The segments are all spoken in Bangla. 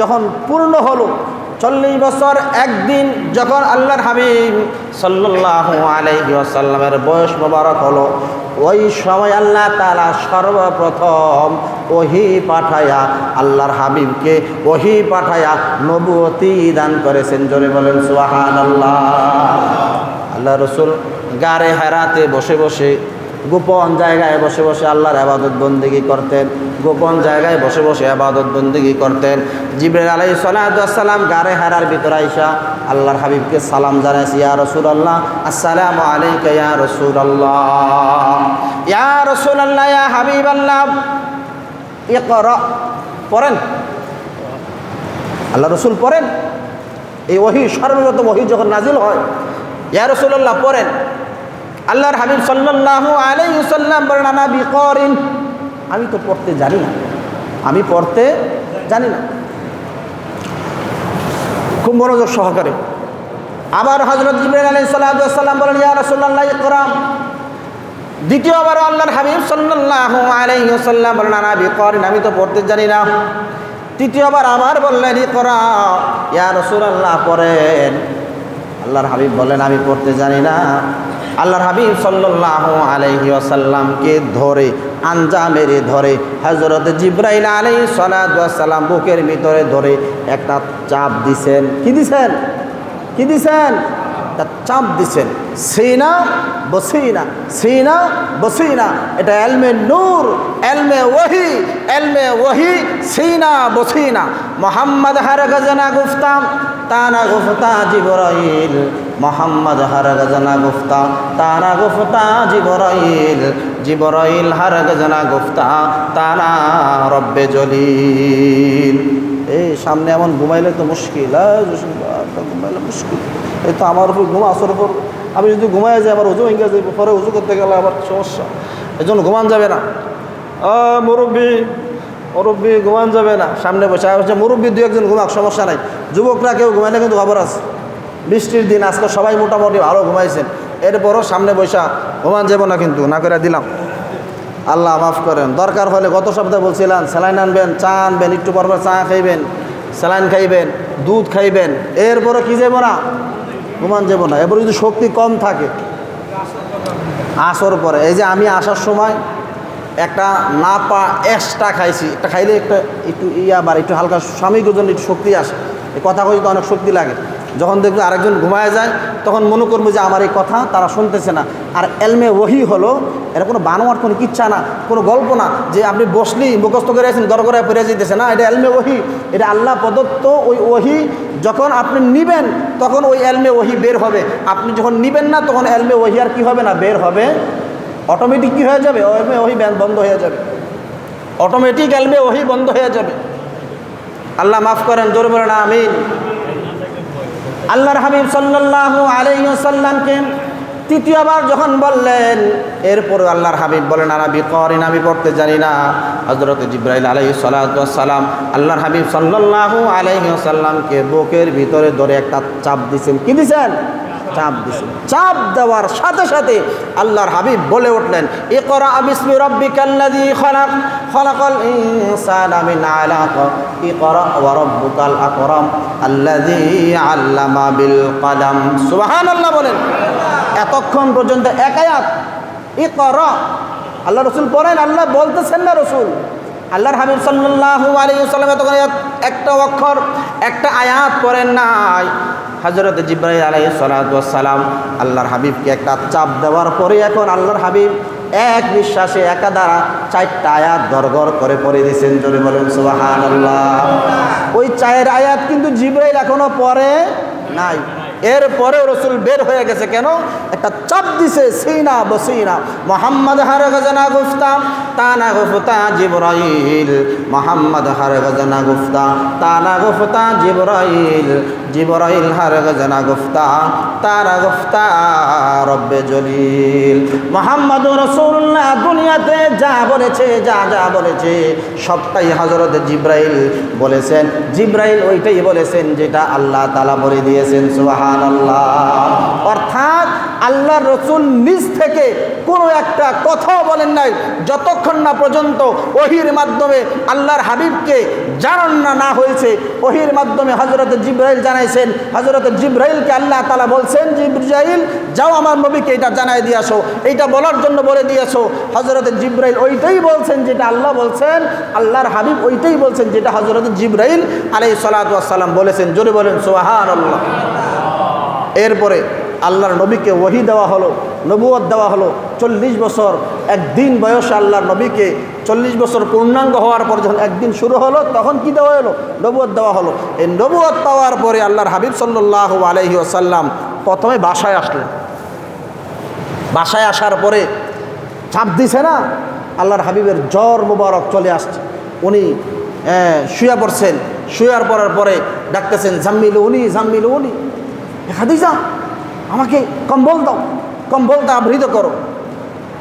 যখন পূর্ণ হলো, চল্লিশ বছর একদিন যখন আল্লাহর হাবিব সাল্লাহ আলাইহি আসাল্লামের বয়স মোবারক হলো, ওই সময় আল্লাহ তালা সর্বপ্রথম ওহি পাঠায়া আল্লাহর হাবিবকে ওহি পাঠায়া নবুয়তি দান করেছেন। জোরে বলেন সুহান আল্লাহ আল্লাহ রসুল গারে হেরাতে বসে বসে গোপন জায়গায় বসে বসে আল্লাহর আবাদত বন্দিগি করতেন, গোপন জায়গায় বসে বসে আবাদত বন্দিগি করতেন। জিবরেল আলাই সালাম গারে হারার ভিতর আইসা আল্লাহর হাবিবকে সালাম জানাইছি, ইয়া রসুল আল্লাহ আসসালামু আলাইকা, ইয়া রসুল আল্লাহ ইয়া রসুল আল্লাহ ইয়া হাবিব আল্লাহ ইকরা পড়েন। আল্লাহ রসুল পড়েন। এই ওহি সর্বপ্রথম ওহি যখন নাজিল হয়, ইয়া রসুল্লাহ পড়েন। আল্লাহর হাবিব সাল্লাল্লাহু আলাইহি সাল্লাম বলেন, আনা বিকরিন? আমি তো পড়তে জানি না। আমি পড়তে জানি না। খুব মনোযোগ সহকারে। আবার হজরত জিবরাইল আলাইহিস সালাম বলেন, ইয়া রাসূলুল্লাহ, ইকরাম। দ্বিতীয়বার আল্লাহর হাবিব সাল্লাল্লাহু আলাইহি সাল্লাম বলেন, আনা বিকরিন? আমি তো পড়তে জানি না। তৃতীয়বার আবার বললেন, ইকরা। ইয়া রাসূলুল্লাহ, পড়েন। আল্লাহর হাবিব বলেন আমি পড়তে জানি না। আল্লাহর হাবিব সাল্লাহ আলহি আসাল্লামকে ধরে, আঞ্জা মেরে ধরে হজরত জিব্রাইল আলাই সালাম বুকের ভিতরে ধরে একটা চাপ দিছেন। কি দিছেন? কি দিছেন? একটা চাপ দিছেন। সিনা বসিনা সিনা বসিনা। এটা এলমে নূর, এলমে ওহি এলমে ওহি সিনা বসিনা। মোহাম্মদ হার গজনা গুফতাম তানা গুফতা জিবরাইল। মোহাম্মদ হার গজনা গুফতা, তানা গুফতা জিবরাইল। জিবরাইল হার গজনা গুফতা, তানা রব্বে জলিল। এই সামনে এমন ঘুমাইলে তো মুশকিল ঘুমাইলে মুশকিল। এই তো আমার উপর ঘুম, আসর উপর আমি যদি ঘুমাই যাই, আবার উজু ভেঙে পরে উজু করতে গেলে আবার সমস্যা। এই জন্য ঘুমান যাবে না। মুরব্বী মুরব্বী ঘুমান যাবে না। সামনে বসে হচ্ছে মুরব্বী দু একজন ঘুমাক, সমস্যা নাই। যুবকরা কেউ ঘুমাইলে কিন্তু খবর আছে। বৃষ্টির দিন আজকে সবাই মোটামুটি ভালো ঘুমাইছেন। এরপরও সামনে বৈশা ঘুমান যাব না কিন্তু, না করে দিলাম। আল্লাহ মাফ করেন। দরকার হলে গত সপ্তাহে বলছিলাম, স্যালাইন আনবেন, চা আনবেন, একটু পর পর চা খাইবেন, স্যালাইন খাইবেন, দুধ খাইবেন, এরপরে কি যাব না? ঘুমান যাব না। এরপরে যদি শক্তি কম থাকে, আসর পরে। এই যে আমি আসার সময় একটা না পা এক্সট্রা খাইছি। একটা খাইলে একটা একটু ইয়া আবার একটু হালকা স্বামীর জন্য একটু শক্তি আসে। কথা কই তো অনেক শক্তি লাগে। যখন দেখবে আরেকজন ঘুমায় যায়, তখন মনে করবে যে আমার এই কথা তারা শুনতেছে না। আর এলমে ওহি হলো, এটা কোনো বানোয়ার কোনো কিচ্ছা না, কোনো গল্প না, যে আপনি বসলি মুখস্থ করে আছেন দরগরায় পড়ে যেতেছে না, এটা এলমে ওহি। এটা আল্লাহ প্রদত্ত ওই ওহি, যখন আপনি নিবেন, তখন ওই এলমে ওহি বের হবে। আপনি যখন নিবেন না, তখন এলমে ওহি আর কি হবে না, বের হবে। অটোমেটিক কী হয়ে যাবে? এলমে ওহি বন্ধ হয়ে যাবে। অটোমেটিক এলমে ওহি বন্ধ হয়ে যাবে। আল্লাহ মাফ করেন, জোর বলেন, আমিন। আল্লাহর হাবিব সাল্লাহ আলাইসাল্লামকে তৃতীয়বার যখন বললেন এরপরে আল্লাহর হাবিব বলেন আর আমি করেন আমি পড়তে জানি না। হজরত জিব্রাইল আলাই সালাম আল্লাহর হাবিব সাল্লাহ আলাইহি ওয়াসাল্লামকে বুকের ভিতরে ধরে একটা চাপ দিছেন। কি দিছেন? চাপ দিছেন চাপ দেওয়ার সাথে সাথে আল্লাহর হাবিব বলে উঠলেন, ইকরা বিসমি রাব্বিকাল্লাযী খলাক, খলাকাল ইনসানা মিন আলাক, ইকরা ওয়া রাব্বুকাল আকরাম, আল্লাযী আল্লামা বিল কলম সুবহানাল্লাহ বলেন। এতক্ষণ পর্যন্ত এক আয়াত, ইকরা আল্লাহ রসুল পড়েন আল্লাহ বলতেছেন না রসুল। আল্লাহর হাবিব সাল্লাল্লাহু আলাইহি ওয়াসাল্লাম তখন একটা অক্ষর, একটা আয়াত পড়েন নাই। হজরত জিব্রাইল আলাই সালাম আল্লাহর হাবিবকে একটা চাপ দেওয়ার পরে এখন আল্লাহর হাবিব এক বিশ্বাসে একা দ্বারা চারটা আয়াত দরগর করে পড়ে দিয়েছেন। জোরে বলেন সুবাহান ওই চায়ের আয়াত কিন্তু জিব্রাইল এখনও পরে নাই। এরপরে রসুল বের হয়ে গেছে কেন? একটা চাপ দিছে, সিনা বসিনা মোহাম্মদ হার গজনা গুফতা, তানা গুফতা জিবরাইল। মোহাম্মদ হার গজনা গুফতা, তানা গুফতা জিবরাইল। জিবরাইল হার গজনা গুফতা তারা গুফতা রব্বে জলিল। মোহাম্মদ রসুল্লাহ দুনিয়াতে যা বলেছে, যা যা বলেছে, সবটাই হজরত জিব্রাইল বলেছেন। জিব্রাইল ওইটাই বলেছেন যেটা আল্লাহ তালা বলে দিয়েছেন অর্থাৎ আল্লাহ রসুল নিজ থেকে কোনো একটা কথাও বলেন নাই। যতক্ষণ না পর্যন্ত ওহির মাধ্যমে আল্লাহর হাবিবকে জানান না হয়েছে, ওহির মাধ্যমে হজরত জিব্রাইল জানাইছেন হজরত জিব্রাইলকে আল্লাহ তালা বলছেন, জিব্রাইল, যাও আমার নবীকে এটা জানাই দিয়ে আসো এইটা বলার জন্য বলে দিয়েছ হজরত জিব্রাইল ওইটাই বলছেন যেটা আল্লাহ বলছেন, আল্লাহর হাবিব ওইটাই বলছেন যেটা হজরত জিব্রাইল আলাই সালাতাম বলেছেন। জোরে বলেন সোহান আল্লাহ এরপরে আল্লাহর নবীকে ওহি দেওয়া হলো নবুয়ত দেওয়া হলো। চল্লিশ বছর, একদিন বয়সে আল্লাহর নবীকে চল্লিশ বছর পূর্ণাঙ্গ হওয়ার পর যখন একদিন শুরু হলো, তখন কি দেওয়া হলো? নবুয়ত দেওয়া হলো। এই নবুয়ত পাওয়ার পরে আল্লাহর হাবিব সাল্লাহ আলহি আসাল্লাম প্রথমে বাসায় আসলেন। বাসায় আসার পরে চাপ দিছে না? আল্লাহর হাবিবের জ্বর মুবারক চলে আসছে। উনি শুয়ে পড়ছেন। শুয়ার পড়ার পরে ডাকতেছেন জাম্মিল উনি জাম্মিল উনি হাদিজা আমাকে কম্বল দাও কম্বল দা আবৃত করো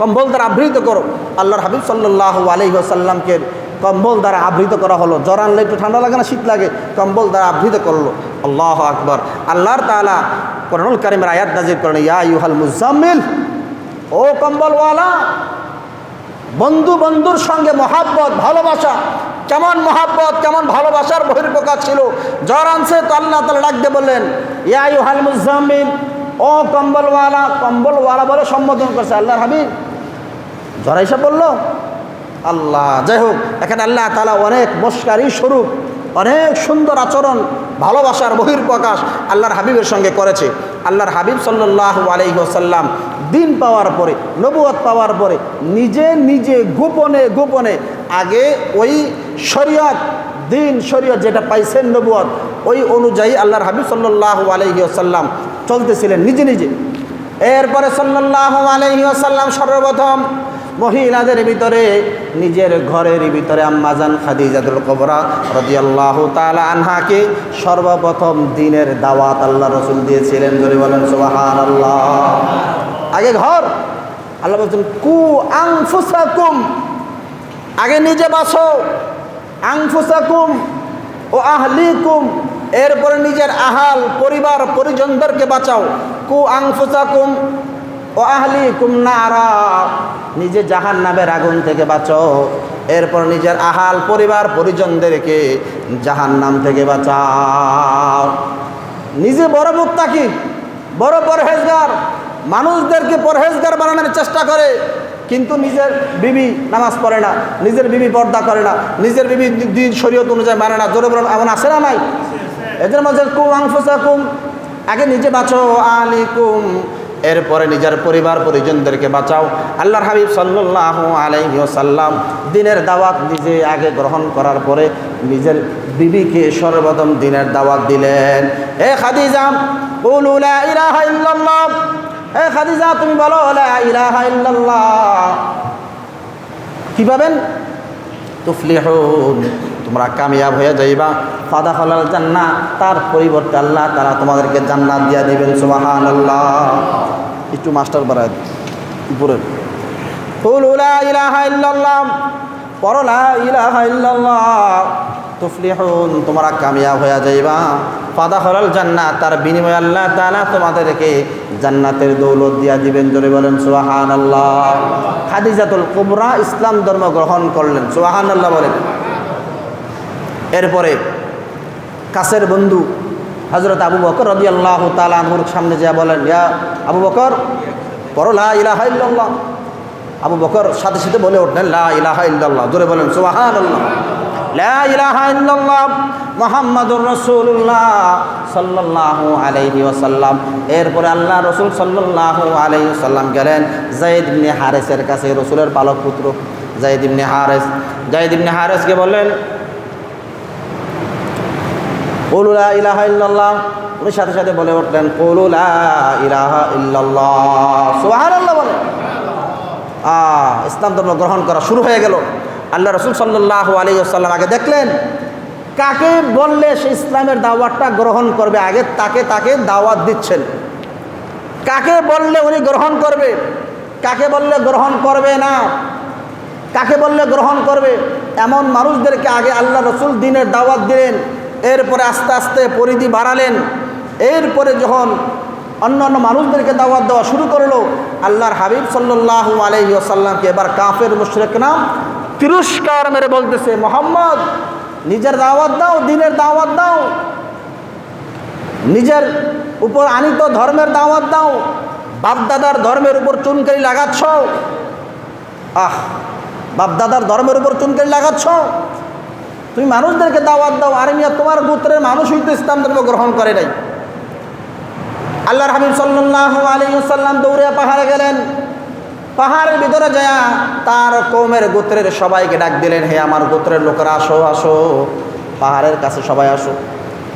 কম্বল দ্বারা আবৃত করো। আল্লাহর হাবিব সাল্লাহ আলহিহাসাল্লামকে কম্বল দ্বারা আবৃত করা হলো। জ্বর আনলে একটু ঠান্ডা লাগে না, শীত লাগে, কম্বল দ্বারা আবৃত করল। আল্লাহ আকবর। আল্লাহর তালা করণুল কারিমের আয়াত নাজির করেন, ইয়া ইউহাল মুজাম্মিল ও কম্বলওয়ালা বন্ধু বন্ধুর সঙ্গে মহাব্বত, ভালোবাসা কেমন মহাব্বত, কেমন ভালোবাসার বহির্প্রকাশ ছিল। জ্বর আনছে, তো আল্লাহ তালা ডাকতে বললেন, ইয়া ইউহাল মুজাম্মিল, ও কম্বলওয়ালা কম্বলওয়ালা বলে সম্বোধন করছে আল্লাহর হাবিব। জ্বর এসে বলল আল্লাহ, যাই হোক, এখানে আল্লাহ তালা অনেক মস্কারী স্বরূপ, অনেক সুন্দর আচরণ, ভালোবাসার বহির্প্রকাশ আল্লাহর হাবিবের সঙ্গে করেছে। আল্লাহর হাবিব সাল্লাহ আলহিহসাল্লাম দিন পাওয়ার পরে নবুয়ত পাওয়ার পরে, নিজে নিজে গোপনে গোপনে আগে ওই শরীয়ত, দিন শরীয়ত যেটা পাইছেন নবুয়ত ওই অনুযায়ী আল্লাহর হাবিব সাল্লাহ আলহিহসাল্লাম চলতেছিলেন নিজে নিজে। এরপরে সাল্লাহ আলহিহসাল্লাম সর্বপ্রথম মহিলাদের ভিতরে, নিজের ঘরের ভিতরে আম্মাজান খাদিজাতুল কবরা রদিয়াল্লাহ তালা আনহাকে সর্বপ্রথম দিনের দাওয়াত আল্লাহ রসুল দিয়েছিলেন। যদি বলেন সুবাহান আল্লাহ আগে ঘর। আল্লাহ বলছেন, কু আংফুসাকুম আগে নিজে বাসো আংফুসাকুম ও আহলিকুম। এরপরে নিজের আহাল, পরিবার, পরিজনদেরকে বাঁচাও। কু আংফুসাকুম ও আহলি কুমনারা নিজে জাহান নামের আগুন থেকে বাঁচো। এরপর নিজের আহাল, পরিবার, পরিজনদেরকে জাহান নাম থেকে বাঁচাও। নিজে বড় মুক্তাকি, বড় পরহেজগার। মানুষদেরকে পরহেজগার বানানোর চেষ্টা করে। কিন্তু নিজের বিবি নামাজ পড়ে না, নিজের বিবি পর্দা করে না, নিজের বিবি দিন শরীয়ত অনুযায়ী মানে না, জোরে বলেন, এমন আছে না নাই? এদের মধ্যে কুম আংফুসা কুম আগে নিজে বাঁচো আলি কুম এরপরে নিজের পরিবার পরিজনদেরকে বাঁচাও। আল্লাহর হাবিব সাল্লাহ আলাইহি সাল্লাম দিনের দাওয়াত নিজে আগে গ্রহণ করার পরে নিজের বিবিকে সর্বপ্রথম দিনের দাওয়াত দিলেন। এ খাদিজাম এ খাদিজা, তুমি বলো কি পাবেন? তুফলিহুন, তোমরা কামিয়াব হয়ে যাইবা। ফাদা হলাল জান্না, তার পরিবর্তে আল্লাহ তারা তোমাদেরকে জান্নাত দিয়া দেবেন সুবাহান আল্লাহ একটু মাস্টার বাড়ায় উপরে। কুলু লা ইলাহা ইল্লাল্লাহ, পড়ো লা ইলাহা ইল্লাল্লাহ। তুফলিহুন, তোমরা কামিয়াব হয়ে যাইবা। ফাদা হলাল জান্নাত, তার বিনিময়ে আল্লাহ তাআলা তোমাদেরকে জান্নাতের দৌলত দিয়া দিবেন। জোরে বলেন সুবাহান আল্লাহ খাদিজাতুল কুবরা ইসলাম ধর্ম গ্রহণ করলেন। সুবাহান আল্লাহ বলেন। এরপরে কাছের বন্ধু হজরত আবু বকর রদি আল্লাহ তালাহুর সামনে যা বলেন, ইয়া আবু বকর, পড়ো, লা ইলাহা ইল্লাল্লাহ। আবু বকর সাথে সাথে বলে উঠলেন, লা ইলাহা ইল্লাল্লাহ। জোরে বলেন সুবাহান আল্লাহ এরপরে আল্লাহ রসুল সাল্লাল্লাহু আলাইহি ওয়াসাল্লাম গেলেন জাইদ হারেসের কাছে, রসুলের পালক পুত্র জাইদ হারেস। জাইদ হারেসকে বললেন সাথে সাথে বলে উঠলেন ইলাহা ইসলাম ধর্ম গ্রহণ করা শুরু হয়ে গেল। আল্লাহ রসুল সাল্লাহ আলী আসাল্লাম আগে দেখলেন, কাকে বললে সে ইসলামের দাওয়াতটা গ্রহণ করবে? আগে তাকে তাকে দাওয়াত দিচ্ছেন। কাকে বললে উনি গ্রহণ করবে? কাকে বললে গ্রহণ করবে না? কাকে বললে গ্রহণ করবে? এমন মানুষদেরকে আগে আল্লাহ রসুল দিনের দাওয়াত দিলেন, এরপরে আস্তে আস্তে পরিধি বাড়ালেন। এরপরে যখন অন্য অন্য মানুষদেরকে দাওয়াত দেওয়া শুরু করল, আল্লাহর হাবিব সাল্লাহ আলহি আসাল্লামকে এবার কাফের মুশরেক নাম তিরস্কার মেরে বলতেছে, মোহাম্মদ, নিজের দাওয়াত দাও, দিনের দাওয়াত দাও। নিজের উপর আনিত ধর্মের দাওয়াত দাও। বাপদাদার ধর্মের উপর চুনকারি লাগাচ্ছ। আহ, বাপদাদার ধর্মের উপর চুনকারি লাগাচ্ছ। তুমি মানুষদেরকে দাওয়াত দাও। আর মিয়া, তোমার গোত্রের মানুষ তো ইসলাম ধর্ম গ্রহণ করে নাই। আল্লাহর হাবিব সাল্লাহ আলী সাল্লাম দৌড়ে পাহাড়ে গেলেন। পাহাড়ের ভিতরে যায়, তার কৌমের গোত্রের সবাইকে ডাক দিলেন, হে আমার গোত্রের লোকেরা, আসো আসো, পাহাড়ের কাছে সবাই আসো।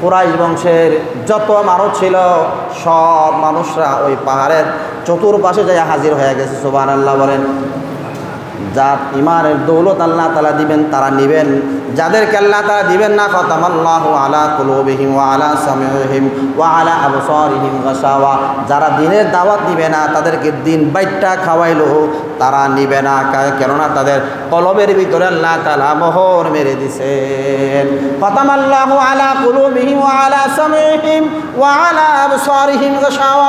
পুরাই বংশের যত মানুষ ছিল, সব মানুষরা ওই পাহাড়ের চতুর্পাশে যায় হাজির হয়ে গেছে সুবাহ আল্লাহ বলেন। যার ইমানের দৌলত আল্লাহ তালা দিবেন, তারা নিবেন। যাদেরকে আল্লাহ তালা দিবেন না, খতামাল্লাহ আলা কুলুবিহিম ওয়া আলা সামিহিম ওয়া আলা আবসারিহিম গাসাওয়া। যারা দিনের দাওয়াত দিবে না, তাদেরকে দিন বাইটটা খাওয়াইলো, তারা নিবে না। কেননা তাদের কলবের ভিতরে আল্লাহ তালা মোহর মেরে দিছে দিছেন। খতামাল্লাহ আলা কুলুবিহিম ওয়া আলা সামিহিম ওয়া আলা আবসারিহিম গাসাওয়া।